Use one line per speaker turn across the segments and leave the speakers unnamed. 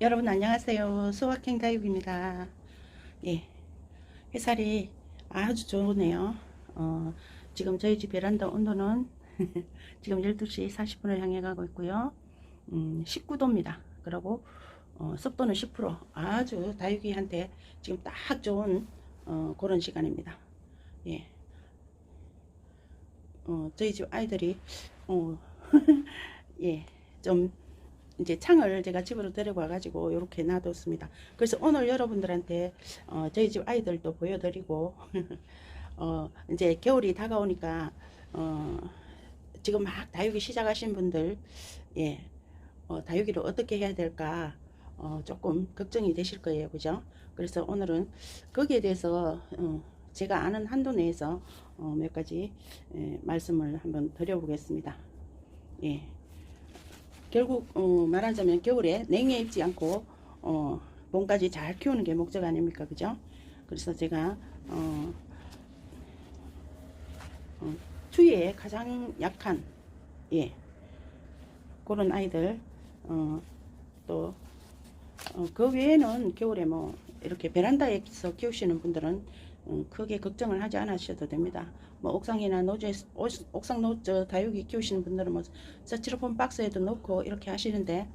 여러분 안녕하세요. 수학행 다육입니다. 예, 햇살이 아주 좋으네요. 어, 지금 저희 집 베란다 온도는 지금 12시 40분을 향해 가고 있고요. 음, 19도입니다. 그리고 어, 습도는 10% 아주 다육이한테 지금 딱 좋은 어, 그런 시간입니다. 예. 어, 저희 집 아이들이 어, 예, 좀 이제 창을 제가 집으로 데리고 와가지고 이렇게 놔뒀습니다. 그래서 오늘 여러분들한테 어, 저희 집 아이들도 보여드리고 어, 이제 겨울이 다가오니까 어, 지금 막 다육이 시작하신 분들 예, 어, 다육이를 어떻게 해야 될까 어, 조금 걱정이 되실 거예요, 그죠? 그래서 오늘은 거기에 대해서 어, 제가 아는 한도 내에서 어, 몇 가지 예, 말씀을 한번 드려보겠습니다. 예. 결국 어, 말하자면 겨울에 냉해 입지 않고 어, 봄까지 잘 키우는 게 목적 아닙니까 그죠 그래서 제가 어, 어, 추위에 가장 약한 예 그런 아이들 어, 또 어, 그 외에는 겨울에 뭐 이렇게 베란다에서 키우시는 분들은 음, 크게 걱정을 하지 않으셔도 됩니다. 뭐 옥상이나 노지 옥상 노저 다육이 키우시는 분들은 뭐 스티로폼 박스에도 넣고 이렇게 하시는데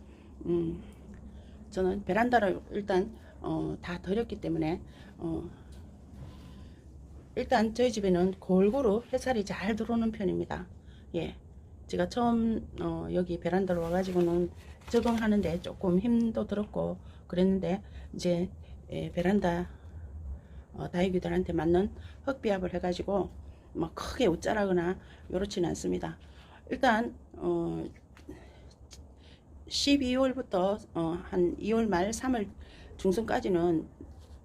음, 저는 베란다를 일단 어, 다 드렸기 때문에 어, 일단 저희 집에는 골고루 햇살이 잘 들어오는 편입니다. 예, 제가 처음 어, 여기 베란다로 와가지고는 적응하는데 조금 힘도 들었고 그랬는데 이제 예, 베란다 어, 다육이들한테 맞는 흙비압을 해가지고 막 크게 웃자라거나 이렇지는 않습니다. 일단 어, 12월부터 어, 한 2월 말 3월 중순까지는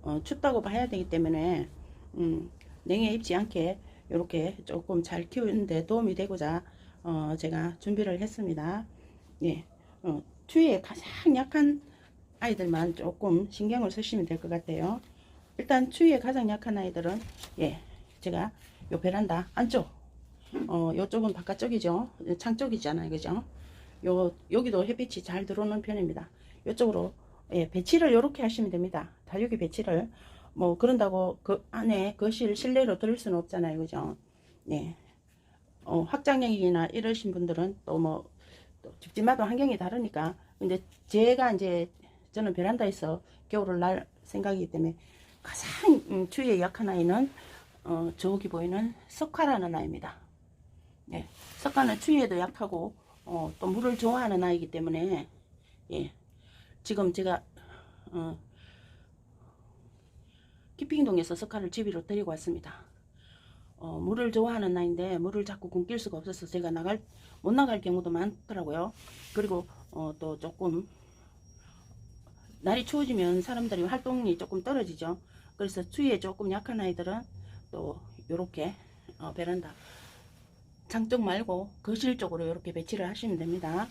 어, 춥다고 봐야 되기 때문에 음, 냉해 입지 않게 이렇게 조금 잘 키우는데 도움이 되고자 어, 제가 준비를 했습니다. 예, 어, 추위에 가장 약한 아이들만 조금 신경을 쓰시면 될 것 같아요. 일단 추위에 가장 약한 아이들은 예 제가 요 베란다. 안쪽 어 요쪽은 바깥쪽이죠. 창 쪽이잖아요. 그죠? 요 여기도 햇빛이 잘 들어오는 편입니다. 요쪽으로 예 배치를 요렇게 하시면 됩니다. 다육이 배치를. 뭐 그런다고 그 안에 거실 실내로 들을 수는 없잖아요. 그죠? 예. 어, 확장형이나 이러신 분들은 또뭐 집집마다 환경이 다르니까. 근데 제가 이제 저는 베란다에서 겨울을 날 생각이기 때문에 가장 음, 추위에 약한 아이는 어, 저기 보이는 석화라는 아이입니다. 예, 석화는 추위에도 약하고 어, 또 물을 좋아하는 아이기 때문에 예, 지금 제가 어, 키핑동에서 석화를 집으로 데리고 왔습니다. 어, 물을 좋아하는 아이인데 물을 자꾸 굶길 수가 없어서 제가 나갈 못 나갈 경우도 많더라고요. 그리고 어, 또 조금 날이 추워지면 사람들이 활동이 조금 떨어지죠. 그래서 추위에 조금 약한 아이들은 또 요렇게 어, 베란다 창쪽 말고 거실 쪽으로 이렇게 배치를 하시면 됩니다.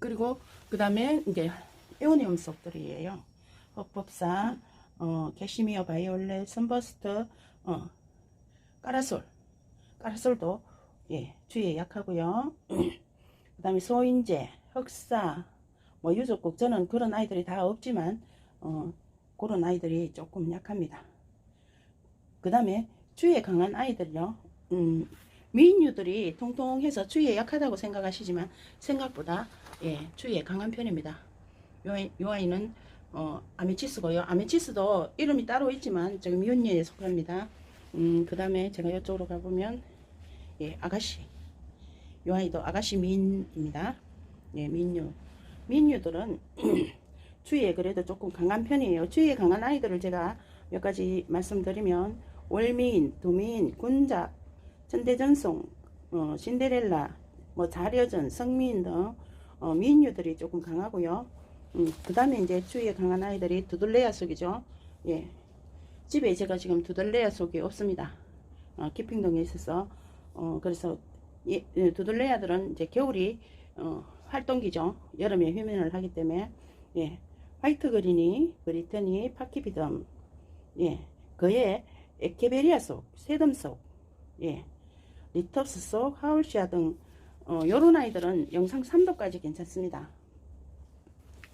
그리고 그 다음에 이제 에오니움 속들이에요. 흑법사, 어, 캐시미어 바이올렛, 선버스트, 어, 까라솔. 까라솔도 예, 추위에 약하고요. 그 다음에 소인재, 흑사, 뭐 유족국 저는 그런 아이들이 다 없지만 어, 그런 아이들이 조금 약합니다. 그 다음에 추위에 강한 아이들요. 음, 미인류들이 통통해서 추위에 약하다고 생각하시지만 생각보다 예, 추위에 강한 편입니다. 요, 아이- 요 아이는 어, 아메치스고요. 아메치스도 이름이 따로 있지만 저기 미운류에 속합니다. 음, 그 다음에 제가 이쪽으로 가보면 예, 아가씨. 요 아이도 아가씨 미인입니다. 예, 미인류. 미인류들은 추위에 그래도 조금 강한 편이에요. 추위에 강한 아이들을 제가 몇 가지 말씀드리면 월미인, 두미인, 군작, 천대전송, 어, 신데렐라, 뭐 자려전, 성미인 등 어, 미인류들이 조금 강하고요. 음, 그 다음에 이제 추위에 강한 아이들이 두들레아 속이죠. 예. 집에 제가 지금 두들레아 속이 없습니다. 어, 키핑동에 있어서 어, 그래서 예, 예, 두들레아들은 이제 겨울이 어, 활동기죠. 여름에 휴면을 하기 때문에 예, 화이트 그린이, 브리터니, 파키비덤, 예, 그의 에케베리아 속, 세덤 속, 예, 리터스 속, 하울시아 등 어, 요런 아이들은 영상 3도까지 괜찮습니다.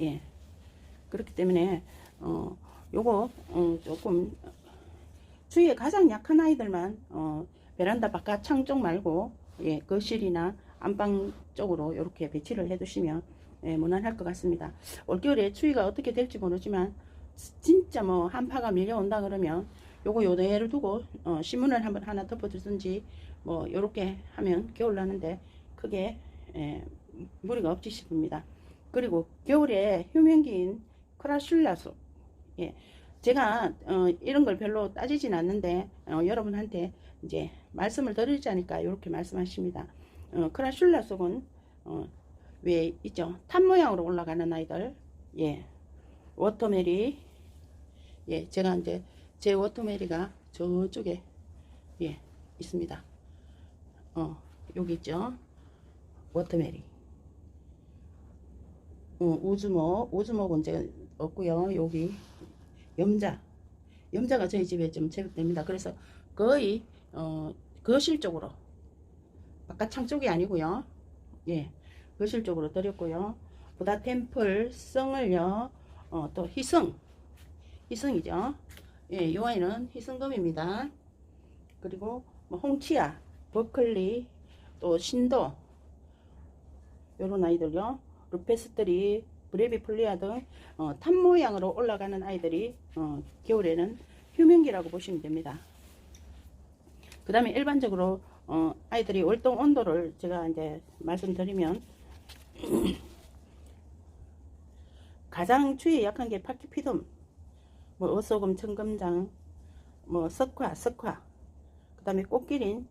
예, 그렇기 때문에 어 요거 어, 조금 추위에 가장 약한 아이들만 어 베란다 바깥 창쪽 말고 예 거실이나 안방 쪽으로 이렇게 배치를 해두시면 예, 무난할 것 같습니다. 올겨울에 추위가 어떻게 될지 모르지만 진짜 뭐 한파가 밀려온다 그러면 요거 요대를 두고 어, 신문을 한번 하나 덮어 두든지 뭐 요렇게 하면 겨울 나는데 크게 예, 무리가 없지 싶습니다. 그리고 겨울에 휴면기인 크라슐라수 예, 제가 어, 이런 걸 별로 따지진 않는데 어, 여러분한테 이제 말씀을 드리자니까 이렇게 말씀하십니다. 어, 크라슐라 속은 어, 왜 있죠? 탑 모양으로 올라가는 아이들 예 워터메리 예 제가 이제 제 워터메리가 저쪽에 예 있습니다. 어 여기 있죠? 워터메리 어, 우즈목 우즈목은 이제 없고요. 여기 염자 염자가 저희 집에 좀 제격됩니다. 그래서 거의 어, 거실 쪽으로 바깥 창 쪽이 아니고요. 예, 거실 쪽으로 드렸고요. 보다 템플 성을요. 어, 또 희성 희성이죠. 예, 요 아이는 희성금입니다. 그리고 뭐 홍치아, 버클리, 또 신도 요런 아이들요. 루페스트리, 브레비 플리아 등 어, 탑 모양으로 올라가는 아이들이 어, 겨울에는 휴면기라고 보시면 됩니다. 그 다음에 일반적으로 어, 아이들이 월동 온도를 제가 이제 말씀드리면 가장 추위에 약한 게 파키피돔, 뭐 어소금, 청금장, 뭐 석화, 석화, 그 다음에 꽃기린,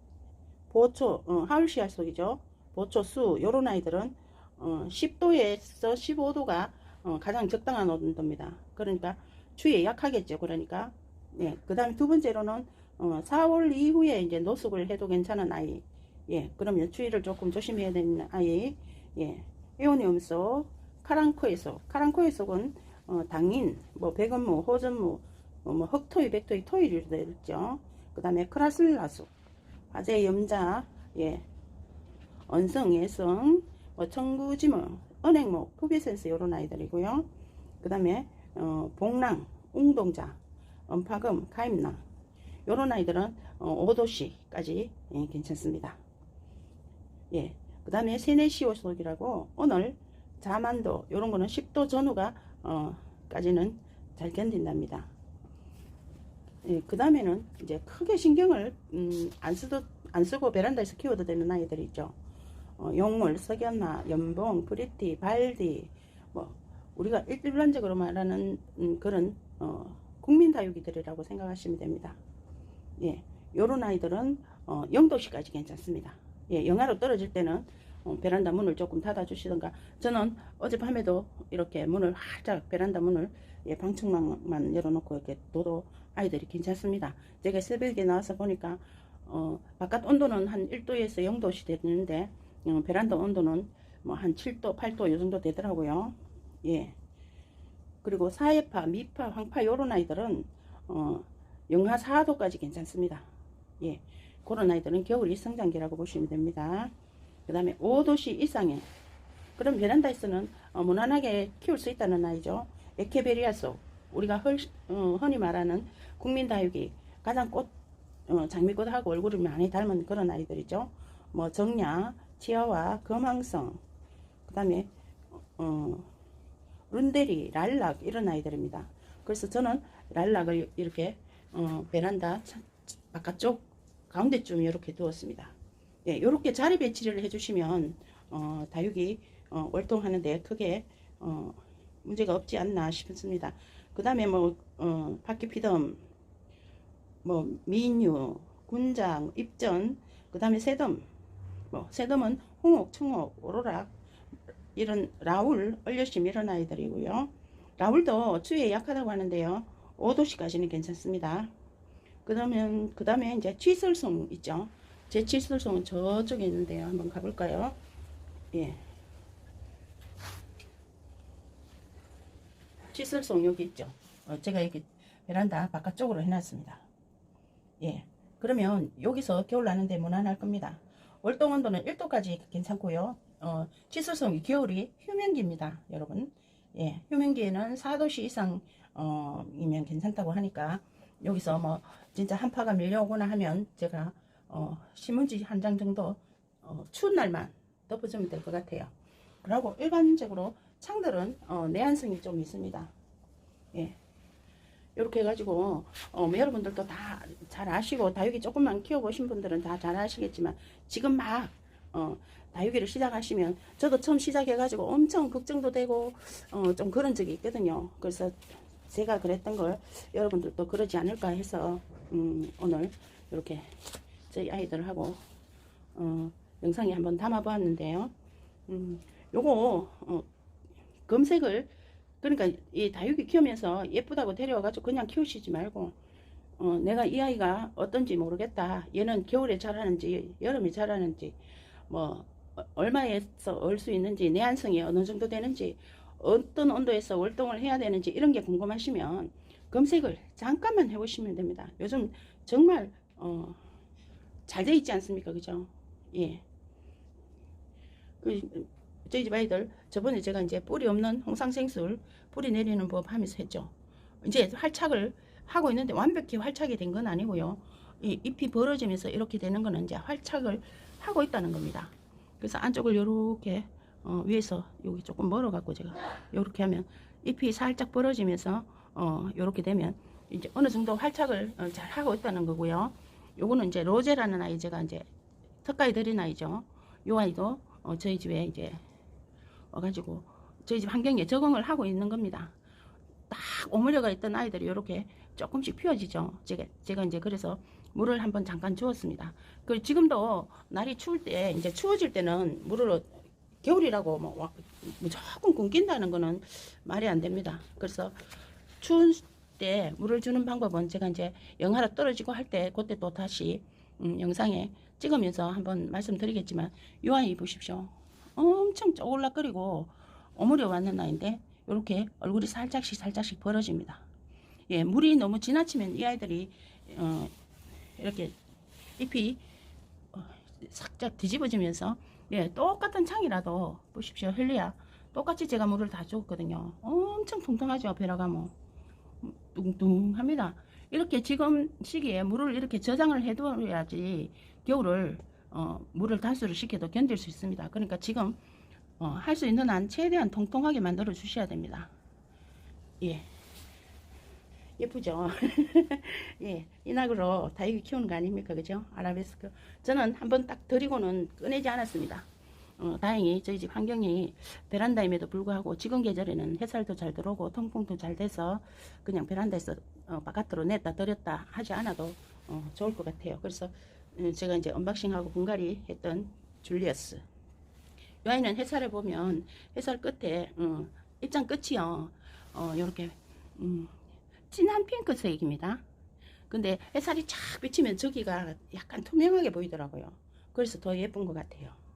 보초, 어, 하울시아 속이죠. 보초 수 요런 아이들은 어, 10도에서 15도가 어, 가장 적당한 온도입니다. 그러니까 추위에 약하겠죠. 그러니까 네. 그 다음에 두 번째로는 어, 4월 이후에 이제 노숙을 해도 괜찮은 아이. 예, 그러면 추위를 조금 조심해야 되는 아이. 예, 에오니움소, 카랑코에소. 카랑코의 속은 어, 당인, 뭐 백원무, 호전무, 어, 뭐 흑토이, 백토이, 토이를 되죠. 그 다음에 크라슬라수, 화재 염자, 예, 언성, 예성, 뭐 청구지무, 은행목, 푸비센스 이런 아이들이고요. 그 다음에 어, 복랑, 웅동자, 엄파금, 가임랑 이런 아이들은 어, 5도씨까지 예, 괜찮습니다. 예, 그 다음에 세네시오속이라고 오늘 자만도 이런 거는 10도 전후가 어, 까지는 잘 견딘답니다. 예, 그 다음에는 이제 크게 신경을 음, 안 쓰도 안 쓰고 베란다에서 키워도 되는 아이들이 있죠. 어, 용물, 석연나, 연봉, 프리티, 발디, 뭐 우리가 일반적으로 말하는 음, 그런 어, 국민 다육이들이라고 생각하시면 됩니다. 예, 요런 아이들은 어, 0도씨까지 괜찮습니다. 예, 영하로 떨어질 때는 어, 베란다 문을 조금 닫아 주시던가 저는 어젯밤에도 이렇게 문을 활짝 베란다 문을 예, 방충망만 열어놓고 이렇게 둬도 아이들이 괜찮습니다. 제가 새벽에 나와서 보니까 어, 바깥 온도는 한 1도에서 0도씨 되는데 어, 베란다 온도는 뭐 한 7도, 8도 요 정도 되더라고요. 예. 그리고 사해파, 미파, 황파 요런 아이들은 어, 영하 4도까지 괜찮습니다. 예. 그런 아이들은 겨울 일성장기라고 보시면 됩니다. 그 다음에 5도씨 이상의 그럼 베란다에서는 어, 무난하게 키울 수 있다는 아이죠. 에케베리아소 우리가 헐, 어, 흔히 말하는 국민다육이 가장 꽃 어, 장미꽃하고 얼굴을 많이 닮은 그런 아이들이죠. 뭐 정야, 치아와 금황성 그 다음에 어, 룬데리, 랄락 이런 아이들입니다. 그래서 저는 랄락을 이렇게 어, 베란다 바깥쪽 가운데쯤 이렇게 두었습니다. 예, 이렇게 자리 배치를 해주시면 어, 다육이 어, 월동하는데 크게 어, 문제가 없지 않나 싶습니다. 그 다음에 뭐 어, 파키피덤, 뭐 미인유, 군장, 입전, 그 다음에 새덤, 뭐 새덤은 홍옥, 청옥, 오로락 이런 라울, 얼려심 이런 아이들이고요. 라울도 추위에 약하다고 하는데요. 5도씨까지는 괜찮습니다. 그러면 그 다음에 이제 취설송 있죠. 제 취설송은 저쪽에 있는데요. 한번 가볼까요? 예. 취설송 여기 있죠. 어, 제가 이렇게 베란다 바깥쪽으로 해놨습니다. 예. 그러면 여기서 겨울 나는데 무난할 겁니다. 월동 온도는 1도까지 괜찮고요. 어, 취설송이 겨울이 휴면기입니다. 여러분. 예, 휴men기에는 4도씨 이상 어, 이면 괜찮다고 하니까 여기서 뭐 진짜 한파가 밀려오거나 하면 제가 어, 신문지 한 장 정도 어, 추운 날만 덮어주면 될 것 같아요. 그리고 일반적으로 창들은 어, 내한성이 좀 있습니다. 예. 이렇게 해가지고 어, 뭐 여러분들도 다 잘 아시고 다육이 조금만 키워보신 분들은 다 잘 아시겠지만 지금 막 어, 다육이를 시작하시면 저도 처음 시작해가지고 엄청 걱정도 되고 어, 좀 그런 적이 있거든요. 그래서 제가 그랬던 걸 여러분들도 그러지 않을까 해서 음, 오늘 이렇게 저희 아이들하고 어, 영상에 한번 담아보았는데요. 음, 요거 어, 검색을 그러니까 이 다육이 키우면서 예쁘다고 데려와가지고 그냥 키우시지 말고 어, 내가 이 아이가 어떤지 모르겠다. 얘는 겨울에 자라는지 여름에 자라는지 뭐 어, 얼마에서 얼 수 있는지 내한성이 어느 정도 되는지 어떤 온도에서 월동을 해야 되는지 이런 게 궁금하시면 검색을 잠깐만 해보시면 됩니다. 요즘 정말 어, 잘 돼 있지 않습니까, 그죠? 예. 그 저희 집 아이들 저번에 제가 이제 뿌리 없는 홍상생술 뿌리 내리는 법 하면서 했죠. 이제 활착을 하고 있는데 완벽히 활착이 된 건 아니고요. 이 잎이 벌어지면서 이렇게 되는 거는 이제 활착을 하고 있다는 겁니다. 그래서 안쪽을 요렇게 어, 위에서 여기 조금 멀어 갖고 제가 요렇게 하면 잎이 살짝 벌어지면서 어, 요렇게 되면 이제 어느 정도 활착을 어, 잘 하고 있다는 거고요. 요거는 이제 로제라는 아이 제가 이제 특가에 들인 아이죠. 요 아이도 어, 저희 집에 이제 와가지고 저희 집 환경에 적응을 하고 있는 겁니다. 딱 오므려가 있던 아이들이 이렇게 조금씩 피어지죠. 제가, 제가 이제 그래서 물을 한번 잠깐 주었습니다. 그리고 지금도 날이 추울 때, 이제 추워질 때는 물을 겨울이라고 뭐 와- 무조건 굶긴다는 거는 말이 안 됩니다. 그래서 추운 때 물을 주는 방법은 제가 이제 영하로 떨어지고 할 때 그때 또 다시 음, 영상에 찍으면서 한번 말씀드리겠지만 이 아이 보십시오. 엄청 쪼글락거리고 오므려 왔는 아이인데 이렇게 얼굴이 살짝씩 살짝씩 벌어집니다. 예, 물이 너무 지나치면 이 아이들이 어, 이렇게 잎이 어, 살짝 뒤집어지면서 예, 똑같은 창이라도 보십시오. 헬리야. 똑같이 제가 물을 다 줬거든요. 엄청 통통하죠. 베라가 뭐. 뚱뚱합니다. 이렇게 지금 시기에 물을 이렇게 저장을 해둬야지 겨울을 어, 물을 달수를 시켜도 견딜 수 있습니다. 그러니까 지금 어, 할 수 있는 한 최대한 통통하게 만들어 주셔야 됩니다. 예. 예쁘죠? 예. 이 낙으로 다육이 키우는 거 아닙니까? 그죠? 아라베스크. 저는 한번 딱 드리고는 꺼내지 않았습니다. 어, 다행히 저희 집 환경이 베란다임에도 불구하고 지금 계절에는 햇살도 잘 들어오고 통풍도 잘 돼서 그냥 베란다에서 어, 바깥으로 냈다 들였다 하지 않아도 어, 좋을 것 같아요. 그래서 음, 제가 이제 언박싱하고 분갈이 했던 줄리어스. 이 아이는 햇살을 보면 햇살 끝에 어, 입장 끝이요. 어, 요렇게 음, 진한 핑크색입니다. 근데 햇살이 착 비치면 저기가 약간 투명하게 보이더라고요. 그래서 더 예쁜 것 같아요.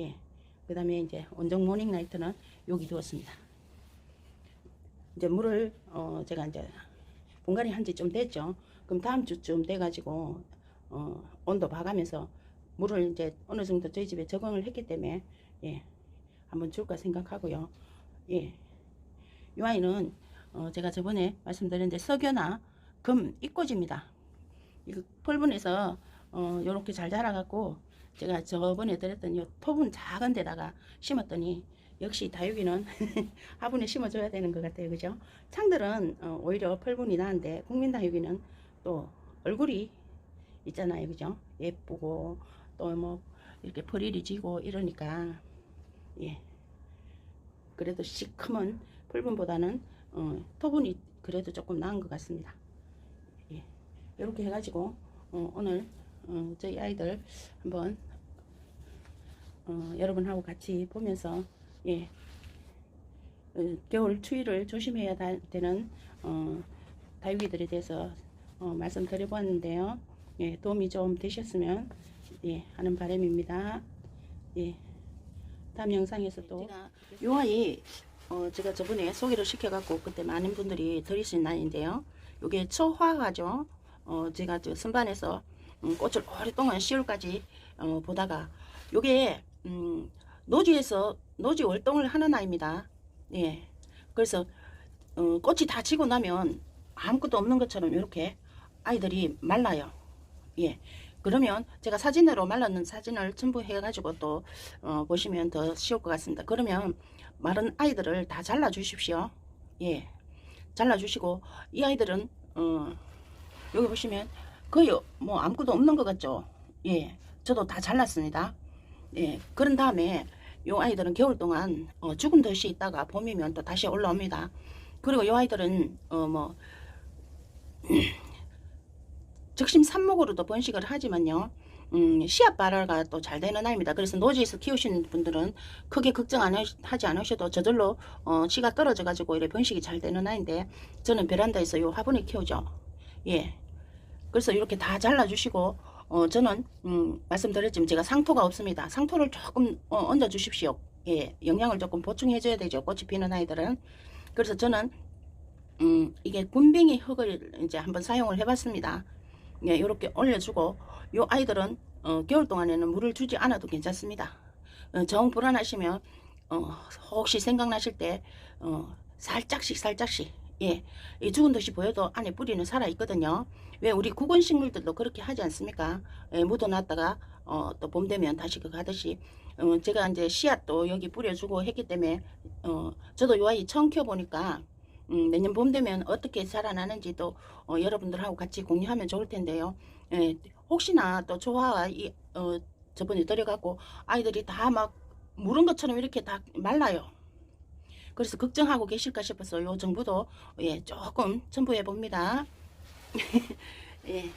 예. 그 다음에 이제 원정 모닝 라이트는 여기 두었습니다. 이제 물을, 어, 제가 이제 분갈이 한 지 좀 됐죠. 그럼 다음 주쯤 돼가지고, 어, 온도 봐가면서 물을 이제 어느 정도 저희 집에 적응을 했기 때문에, 예. 한번 줄까 생각하고요. 예. 이 아이는, 어, 제가 저번에 말씀드렸는데 석연화 금 입꼬지입니다. 이거 펄분해서, 어, 요렇게 잘 자라갖고, 제가 저번에 드렸던 이 톱은 작은 데다가 심었더니 역시 다육이는 화분에 심어줘야 되는 것 같아요. 그죠? 창들은 어, 오히려 펄분이 나는데 국민 다육이는 또 얼굴이 있잖아요. 그죠? 예쁘고 또 뭐 이렇게 펄이 지고 이러니까 예. 그래도 시커먼 펄분보다는 어, 토분이 그래도 조금 나은 것 같습니다. 예. 이렇게 해가지고 어, 오늘 어, 저희 아이들 한번 어, 여러분하고 같이 보면서 예 어, 겨울 추위를 조심해야 다- 되는 어, 다육이들에 대해서 어, 말씀드려보았는데요. 예, 도움이 좀 되셨으면 예, 하는 바람입니다. 예, 다음 영상에서 또 요 아이 어, 제가 저번에 소개를 시켜갖고 그때 많은 분들이 들으신 아이인데요. 요게 초화가죠. 어, 제가 저 선반에서 음, 꽃을 오랫동안 10월까지 어, 보다가 요게 음, 노지에서 노지 월동을 하는 아이입니다. 예. 그래서 어, 꽃이 다 지고 나면 아무것도 없는 것처럼 이렇게 아이들이 말라요. 예. 그러면 제가 사진으로 말랐는 사진을 첨부 해 가지고 또 어, 보시면 더 쉬울 것 같습니다. 그러면 마른 아이들을 다 잘라 주십시오. 예. 잘라 주시고 이 아이들은 어, 여기 보시면 거의 뭐 아무것도 없는 것 같죠. 예. 저도 다 잘랐습니다. 예. 그런 다음에 요 아이들은 겨울 동안 어, 죽은 듯이 있다가 봄이면 또 다시 올라옵니다. 그리고 요 아이들은 어 뭐 적심 삽목으로도 번식을 하지만요. 음, 씨앗 발화가 또 잘 되는 아이입니다. 그래서 노지에서 키우시는 분들은 크게 걱정 안 하지 않으셔도 저절로 어, 씨가 떨어져 가지고 이래 번식이 잘 되는 아이인데 저는 베란다에서 요 화분에 키우죠. 예. 그래서 이렇게 다 잘라 주시고 어, 저는 음, 말씀드렸지만 제가 상토가 없습니다. 상토를 조금 어, 얹어 주십시오. 예. 영양을 조금 보충해 줘야 되죠. 꽃이 피는 아이들은. 그래서 저는 음, 이게 군뱅이 흙을 이제 한번 사용을 해봤습니다. 예, 이렇게 올려주고 요 아이들은 어, 겨울 동안에는 물을 주지 않아도 괜찮습니다. 어, 정 불안하시면 어, 혹시 생각나실 때 어, 살짝씩 살짝씩 예, 이 죽은 듯이 보여도 안에 뿌리는 살아 있거든요. 왜 우리 구근 식물들도 그렇게 하지 않습니까? 예, 묻어놨다가 어, 또 봄 되면 다시 그거 하듯이 어, 제가 이제 씨앗도 여기 뿌려주고 했기 때문에 어, 저도 요 아이 처음 키워보니까 음, 내년 봄 되면 어떻게 자라나는지도 어, 여러분들하고 같이 공유하면 좋을 텐데요. 예, 혹시나 또 조화가 이, 어, 저번에 들여갖고 아이들이 다 막 물은 것처럼 이렇게 다 말라요. 그래서 걱정하고 계실까 싶어서 요 정부도 예, 조금 첨부해 봅니다. 예.